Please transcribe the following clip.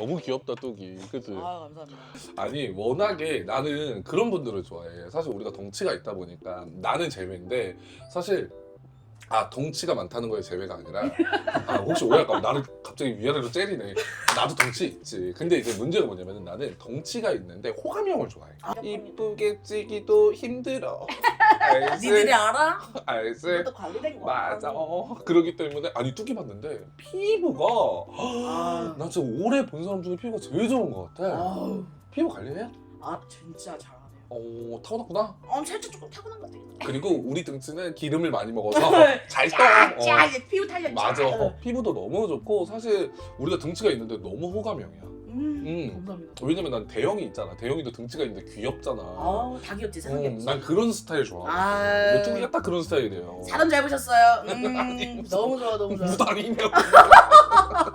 너무 귀엽다 뚝이. 그치? 아 감사합니다. 아니 워낙에 나는 그런 분들을 좋아해. 사실 우리가 덩치가 있다 보니까 나는 제외인데 사실 아 덩치가 많다는 거에 제외가 아니라 아 혹시 오해할까 봐 나를 갑자기 위아래로 째리네. 나도 덩치 있지. 근데 이제 문제가 뭐냐면 나는 덩치가 있는데 호감형을 좋아해. 아, 이쁘게 찌기도 힘들어 니들이? 알아? 알지? 그것도 관리된 거. 맞아 그러기 때문에 아니 뚜기 봤는데 피부가 아. 나 진짜 오래 본 사람 중에 피부가 제일 좋은 것 같아 아우. 피부 관리해? 아 진짜 잘하네요. 어 타고났구나 어 살짝 조금 타고난 것 같아요. 그리고 우리 등치는 기름을 많이 먹어서 잘 떠. 쫙, 어. 쫙 이제 피부 탄력. 맞아. 쫙. 어, 피부도 너무 좋고 사실 우리가 등치가 있는데 너무 호감형이야. 음, 음. 감사합니다. 왜냐면 난 대형이 있잖아. 대형이도 등치가 있는데 귀엽잖아. 아우 다 귀엽지 세상 음, 귀엽지. 난 그런 스타일 좋아. 아. 근데 뚜기가 딱 그런 스타일이에요. 사람 잘 보셨어요. 음, 너무 좋아 너무 좋아. 무당이냐고.